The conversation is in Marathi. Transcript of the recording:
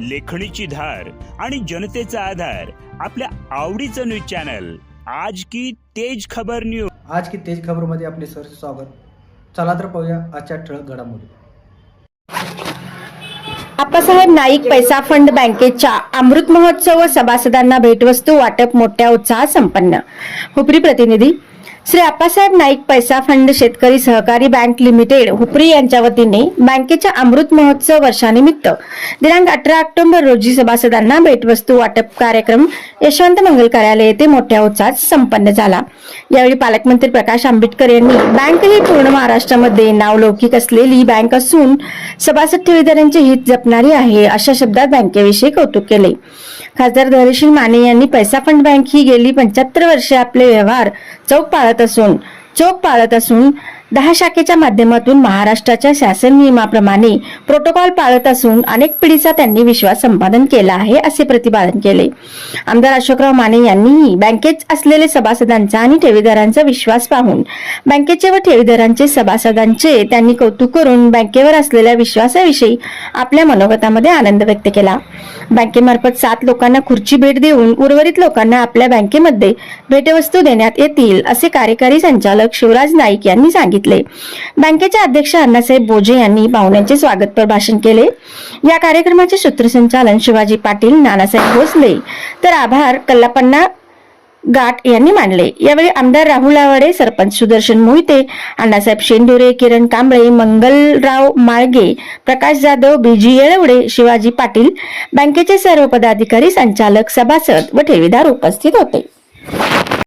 लेखणीची धार आणि जनतेचा आधार आपल्या आवडीचं न्यूज चॅनल. आज की तेज खबर न्यूज आज की तेज खबरमध्ये आपले सर स्वागत. चला तर पाहूया आजच्या ठळक घडामोडी. आप्पासाहेब नाईक पैसा फंड बँकेच्या अमृत महोत्सव व सभासदांना भेटवस्तू वाटप मोठ्या उत्साहात संपन्न. हुपरी प्रतिनिधी श्री आप्पासाहेब नाईक पैसा फंड शेतकरी सहकारी बँक लिमिटेड हुपरी यांच्या वतीने बँकेच्या अमृत महोत्सव वर्षानिमित्त दिनांक अठरा ऑक्टोबर रोजी सभासदांना भेटवस्तू वाटप कार्यक्रम यशवंत मंगल कार्यालय येथे मोठ्या उत्साहात संपन्न झाला. यावेळी पालकमंत्री प्रकाश आंबेडकर यांनी बँक ही पूर्ण महाराष्ट्रामध्ये नावलौकिक असलेली बँक असून सभासद ठेवीदारांचे हित जपणारी आहे अशा शब्दात बँकेविषयी कौतुक केले. खासदार धैर्यशील माने यांनी पैसा फंड बँक ही गेली पंच्याहत्तर वर्षे आपले व्यवहार चौक पाळत असून चोख पाळत असून दहा शाखेच्या माध्यमातून महाराष्ट्राच्या शासन नियमाप्रमाणे प्रोटोकॉल पाळत असून अनेक पिढीचा त्यांनी विश्वास संपादन केला आहे असे प्रतिपादन केले. आमदार अशोकराव माने यांनीही बँकेत असलेले सभासदांचा आणि ठेवीदारांचा विश्वास पाहून बँकेचे व ठेवीदारांचे सभासदांचे त्यांनी कौतुक करून बँकेवर असलेल्या विश्वासाविषयी आपल्या मनोगतामध्ये आनंद व्यक्त केला. बँकेमार्फत सात लोकांना खुर्ची भेट देऊन उर्वरित लोकांना आपल्या बँकेमध्ये भेटवस्तू देण्यात येतील असे कार्यकारी संचालक शिवराज नाईक यांनी सांगितले. सांगितले. बँकेचे अध्यक्ष अण्णासाहेब बोजे यांनी पाहुण्यांचे स्वागतपर भाषण केले. या कार्यक्रमाचे सूत्रसंचालन शिवाजी पाटील नानासाहेब भोसले. तर आभार कल्लापन्ना गाठ यांनी मानले. यावेळी आमदार राहुल आवाडे सरपंच सुदर्शन मोहिते अण्णासाहेब शेंडुरे किरण कांबळे मंगलराव माळगे प्रकाश जाधव बीजी येळवडे शिवाजी पाटील बँकेचे सर्व पदाधिकारी संचालक सभासद व ठेवीदार उपस्थित होते.